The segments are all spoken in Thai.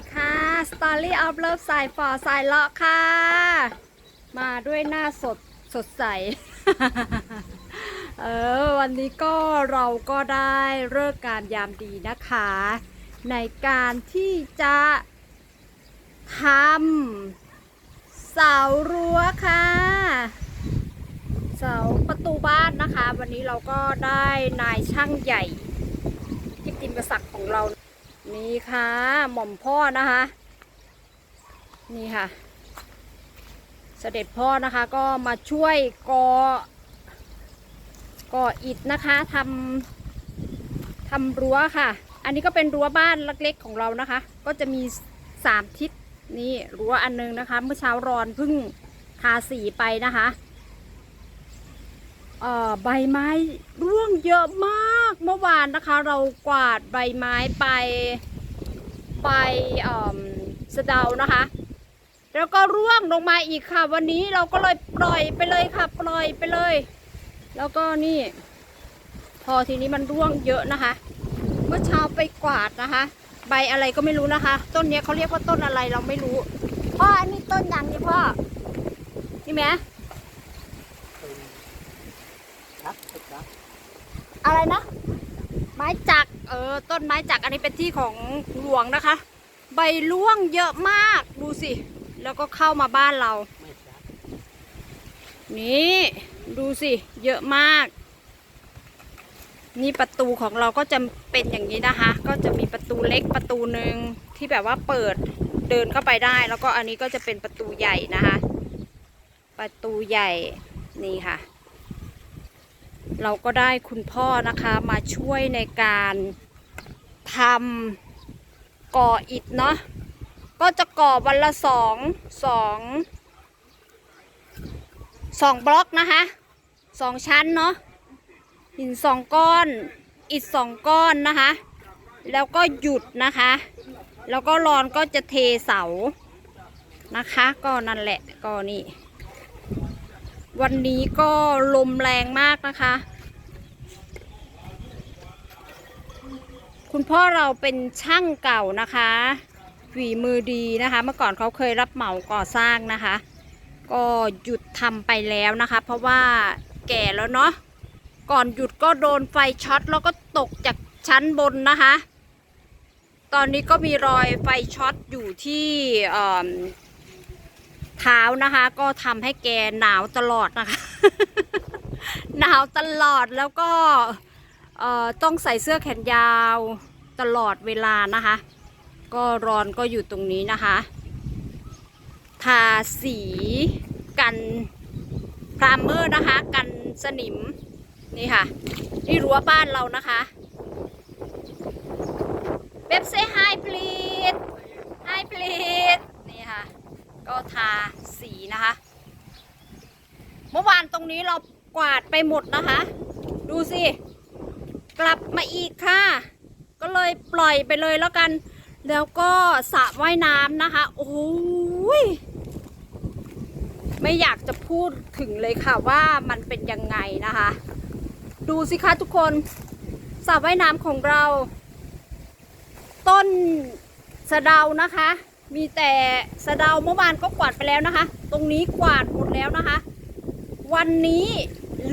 ดีค่ะ Story of Love สายฝอสายเลาะค่ะ มาด้วยหน้าสดสดใส เออวันนี้ก็เราก็ได้เลิกการยามดีนะคะ ในการที่จะทำเสารั้วค่ะ เสาประตูบ้านนะคะ วันนี้เราก็ได้นายช่างใหญ่กิตติมศักดิ์ของเรา นี่ค่ะ หม่อมพ่อนะคะ นี่ค่ะ เสด็จพ่อนะคะก็มาช่วยกอก่ออิฐนะคะทำทำรั้วค่ะ อันนี้ก็เป็นรั้วบ้านเล็กๆของเรานะคะ ก็จะมีสามทิศนี่รั้วอันนึงนะคะ เมื่อเช้าร้อนเพิ่งทาสีไปนะคะ ใบไม้ร่วงเยอะมากเมื่อวานนะคะ เรากวาดใบไม้ไปใบเสะเดานะคะ แล้วก็ร่วงลงมาอีกค่ะ วันนี้เราก็เลยปล่อยไปเลยค่ะ ปล่อยไปเลย แล้วก็นี่ พอทีนี้มันร่วงเยอะนะคะ เมื่อเช้าไปกวาดนะคะ ใบอะไรก็ไม่รู้นะคะ ต้นนี้เขาเรียกว่าต้นอะไรเราไม่รู้พ่ออันนี้ต้นยังนี่พ่อนี่ไหม ครับครับ อะไรนะ ไม้จักเออต้นไม้จักอันนี้เป็นที่ของหลวงนะคะ ใบร่วงเยอะมากดูสิ แล้วก็เข้ามาบ้านเรา นี่ดูสิ เยอะมาก นี่ประตูของเราก็จะเป็นอย่างนี้นะคะ ก็จะมีประตูเล็กประตูหนึ่งที่แบบว่าเปิดเดินเข้าไปได้ แล้วก็อันนี้ก็จะเป็นประตูใหญ่นะคะ ประตูใหญ่นี่ค่ะ เราก็ได้คุณพ่อนะคะมาช่วยในการทำก่ออิฐเนาะก็จะก่อวันละสองสองสองบล็อกนะคะสองชั้นเนาะหินสองก้อนอิฐสองก้อนนะคะ แล้วก็หยุดนะคะ แล้วก็รอนก็จะเทเสานะคะ ก็นั่นแหละก็นี่วันนี้ก็ลมแรงมากนะคะ คุณพ่อเราเป็นช่างเก่านะคะฝีมือดีนะคะ เมื่อก่อนเขาเคยรับเหมาก่อสร้างนะคะ ก็หยุดทำไปแล้วนะคะ เพราะว่าแก่แล้วเนาะก่อนหยุดก็โดนไฟช็อตแล้วก็ตกจากชั้นบนนะคะ ตอนนี้ก็มีรอยไฟช็อตอยู่ที่เท้านะคะ ก็ทำให้แกหนาวตลอดนะคะ หนาวตลอดแล้วก็ ต้องใส่เสื้อแขนยาวตลอดเวลานะคะ ก็ร้อนก็อยู่ตรงนี้นะคะ ทาสีกันพรามเมอร์นะคะ กันสนิมนี่ค่ะ นี่รั้วบ้านเรานะคะเบบเซ hi please hi please นี่ค่ะ ก็ทาสีนะคะ เมื่อวานตรงนี้เรากวาดไปหมดนะคะ ดูสิ กลับมาอีกค่ะ ก็เลยปล่อยไปเลยแล้วกัน แล้วก็สระว่ายน้ำนะคะ โอ้ยไม่อยากจะพูดถึงเลยค่ะว่ามันเป็นยังไงนะคะ ดูสิคะทุกคนสระว่ายน้ำของเรา ต้นสะเดานะคะ มีแต่สะเดาเมื่อวานก็กวาดไปแล้วนะคะ ตรงนี้กวาดหมดแล้วนะคะ วันนี้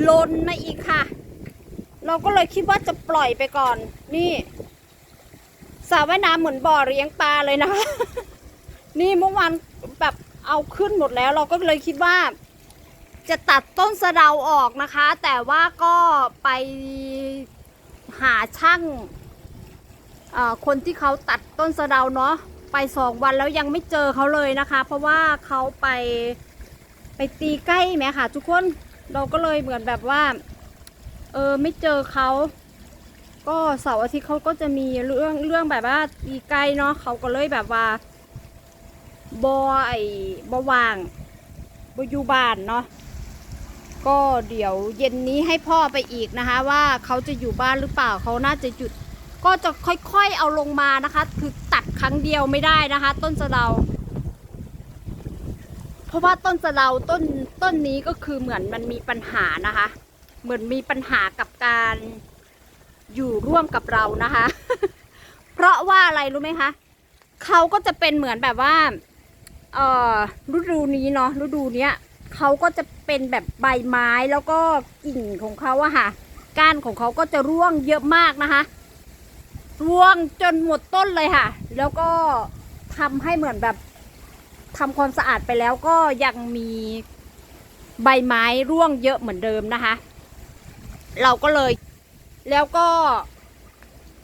ลนมาอีกค่ะ เราก็เลยคิดว่าจะปล่อยไปก่อน นี่สระว่ายน้ำเหมือนบ่อเลี้ยงปลาเลยนะคะ นี่เมื่อวานแบบเอาขึ้นหมดแล้ว เราก็เลยคิดว่า จะตัดต้นสะเดาออกนะคะ แต่ว่าก็ไปหาช่างคนที่เขาตัดต้นสะเดาเนาะไปสองวันแล้วยังไม่เจอเขาเลยนะคะ เพราะว่าเขาไปไปตีใกล้ไหมค่ะ ทุกคนเราก็เลยเหมือนแบบว่า เออไม่เจอเขา ก็เสาร์อาทิตย์เขาก็จะมีเรื่องเรื่องแบบว่าตีใกล้เนาะเขาก็เลยแบบว่าบอไอบอวางบอยู่บ้านเนาะก็เดี๋ยวเย็นนี้ให้พ่อไปอีกนะคะ ว่าเขาจะอยู่บ้านหรือเปล่าเขาน่าจะหยุด ก็จะค่อยๆเอาลงมานะคะ คือตัดครั้งเดียวไม่ได้นะคะ ต้นสะเดา เพราะว่าต้นสะเดาต้นต้นนี้ก็คือเหมือนมันมีปัญหานะคะ เหมือนมีปัญหากับการอยู่ร่วมกับเรานะคะ เพราะว่าอะไรรู้ไหมคะเขาก็จะเป็นเหมือนแบบว่าเอ่อฤดูนี้เนาะฤดูเนี้ยเขาก็จะเป็นแบบใบไม้แล้วก็กิ่งของเขาอะค่ะ ก้านของเขาก็จะร่วงเยอะมากนะคะ ร่วงจนหมดต้นเลยค่ะ แล้วก็ทำให้เหมือนแบบทำความสะอาดไปแล้วก็ยังมีใบไม้ร่วงเยอะเหมือนเดิมนะคะ เราก็เลย แล้วก็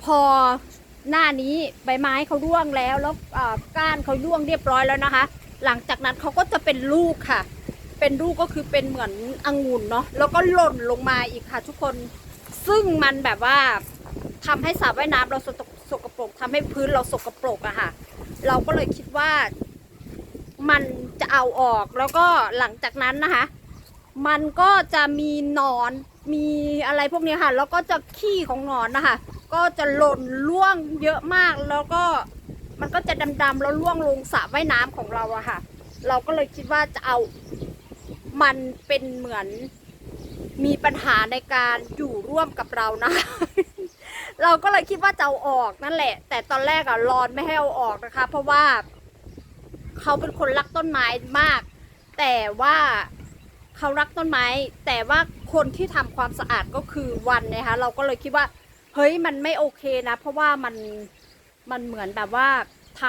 พอหน้านี้ใบไม้เขาร่วงแล้วแล้วก้านเขาร่วงเรียบร้อยแล้วนะคะ หลังจากนั้นเขาก็จะเป็นลูกค่ะ เป็นลูกก็คือเป็นเหมือนองุ่นเนาะแล้วก็หล่นลงมาอีกค่ะ ทุกคนซึ่งมันแบบว่าทำให้สระว่ายน้ำเราสกสกปรกทำให้พื้นเราสกปรกอะค่ะ เราก็เลยคิดว่ามันจะเอาออกแล้วก็หลังจากนั้นนะคะ มันก็จะมีหนอนมีอะไรพวกนี้ค่ะ แล้วก็จะขี้ของหนอนนะคะ ก็จะหล่นล่วงเยอะมาก แล้วก็มันก็จะดำๆแล้วล่วงลงสระว่ายน้ำของเราอะค่ะ เราก็เลยคิดว่าจะเอา มันเป็นเหมือนมีปัญหาในการอยู่ร่วมกับเรานะ เราก็เลยคิดว่าจะเอาออกนั่นแหละ แต่ตอนแรกอะรอนไม่ให้เอาออกนะคะ เพราะว่า เขาเป็นคนรักต้นไม้มาก แต่ว่า เขารักต้นไม้ แต่ว่าคนที่ทำความสะอาดก็คือวันนะคะเราก็เลยคิดว่าเฮ้ยมันไม่โอเคนะ เพราะว่ามันมันเหมือนแบบว่าท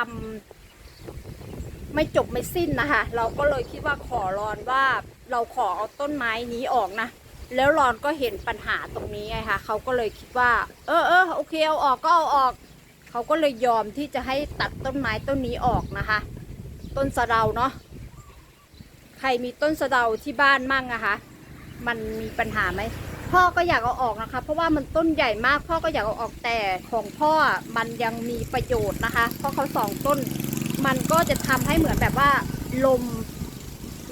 ำไม่จบไม่สิ้นนะคะเราก็เลยคิดว่าขอรอนว่าเราขอเอาต้นไม้นี้ออกนะแล้วรอนก็เห็นปัญหาตรงนี้ไงคะเขาก็เลยคิดว่า เออเออโอเคเอาออกก็เอาออก เขาก็เลยยอมที่จะให้ตัดต้นไม้ต้นนี้ออกนะคะ ต้นสะเดาเนาะ รมีต้นสะเดาที่บ้านมั่งอะคะ มันมีปัญหาไหมพ่อก็อยากเอาออกนะคะ เพราะว่ามันต้นใหญ่มากพ่อก็อยากเอาออกแต่ของพ่อมันยังมีประโยชน์นะคะ เพราะเขาสองต้น มันก็จะทำให้เหมือนแบบว่า ลม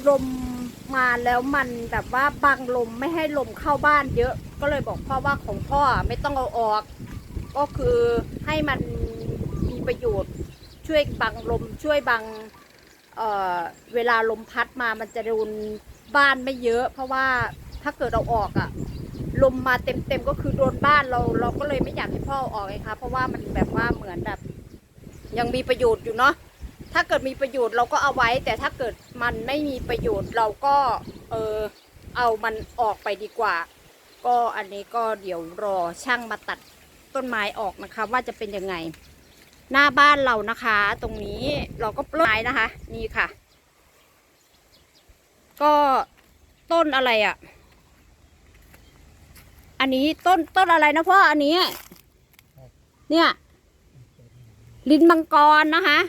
ลมมาแล้วมันแบบว่าบังลมไม่ให้ลมเข้าบ้านเยอะ ก็เลยบอกพ่อว่าของพ่อไม่ต้องเอาออก ก็คือให้มันมีประโยชน์ช่วยบังลมช่วยบัง เเวลาลมพัดมามันจะโดนบ้านไม่เยอะ เพราะว่าถ้าเกิดเราออกอะลมมาเต็มๆก็คือโดนบ้านเราเราก็เลยไม่อยากให้พ่ออออกไงคะเพราะว่ามันแบบว่าเหมือนแบบ ยังมีประโยชน์อยู่เนาะถ้าเกิดมีประโยชน์เราก็เอาไว้ แต่ถ้าเกิดมันไม่มีประโยชน์เราก็เออเอามันออกไปดีกว่า ก็อันนี้ก็เดี๋ยวรอช่างมาตัดต้นไม้ออกนะคะ ว่าจะเป็นยังไง หน้าบ้านเรานะคะ ตรงนี้เราก็ปลูกไม้นะคะ นี่ค่ะ ก็ต้นอะไรอะ่ะ อันนี้ต้นต้นอะไรนะพ่ออันนี้ เนี่ย ลินมังกรนะคะ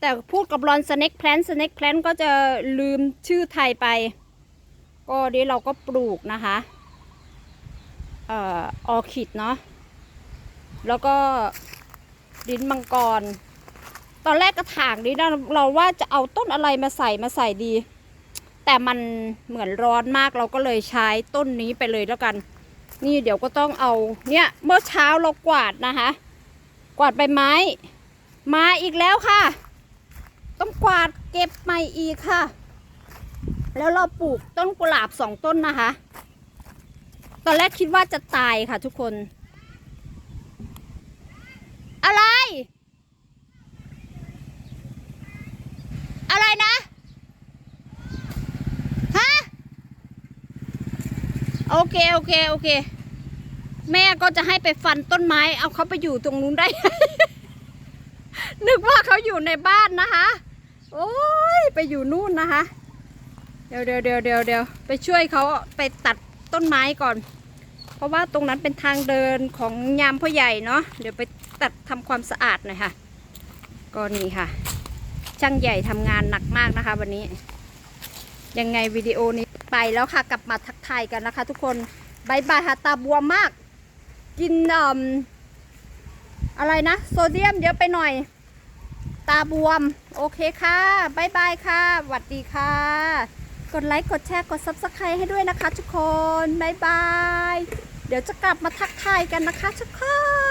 แต่พูดกับรอนสเน็กแพลนสเน็กแพลนก็จะลืมชื่อไทยไป ก็นี้เราก็ปลูกนะคะเอ่อออคิดเนาะแล้วก็ ลิ้นมังกร ตอนแรกกระถางนี้นะเราว่าจะเอาต้นอะไรมาใส่มาใส่ดี แต่มันเหมือนร้อนมากเราก็เลยใช้ต้นนี้ไปเลยแล้วกัน นี่เดี๋ยวก็ต้องเอาเนี่ยเมื่อเช้าเรากวาดนะคะ กวาดใบไม้ มาอีกแล้วค่ะ ต้องกวาดเก็บใหม่อีกค่ะ แล้วเราปลูกต้นกุหลาบสองต้นนะคะ ตอนแรกคิดว่าจะตายค่ะทุกคน อะไร อะไรนะ ฮะ โอเค โอเค โอเค แม่ก็จะให้ไปฟันต้นไม้ เอาเขาไปอยู่ตรงนู้นได้ นึกว่าเขาอยู่ในบ้านนะคะ โอ้ย ไปอยู่นู่นนะคะ เดี๋ยวเดี๋ยวเดี๋ยวเดี๋ยวเดี๋ยวไปช่วยเขาไปตัดต้นไม้ก่อน เพราะว่าตรงนั้นเป็นทางเดินของยามพ่อใหญ่เนาะ เดี๋ยวไปตัดทำความสะอาดหน่อยค่ะ ก็นี่ค่ะ ช่างใหญ่ทำงานหนักมากนะคะ วันนี้ ยังไงวิดีโอนี้ไปแล้วค่ะกลับมาทักทายกันนะคะ ทุกคนบายบายค่ะตาบวมมาก กินอมอะไรนะ โซเดียมเยอะไปหน่อย ตาบวม โอเคค่ะบายบายค่ะสวัสดีค่ะ กดไลค์กดแชร์กด subscribe ให้ด้วยนะคะ ทุกคนบายบาย เดี๋ยวจะกลับมาทักทายกันนะคะ ทุกคน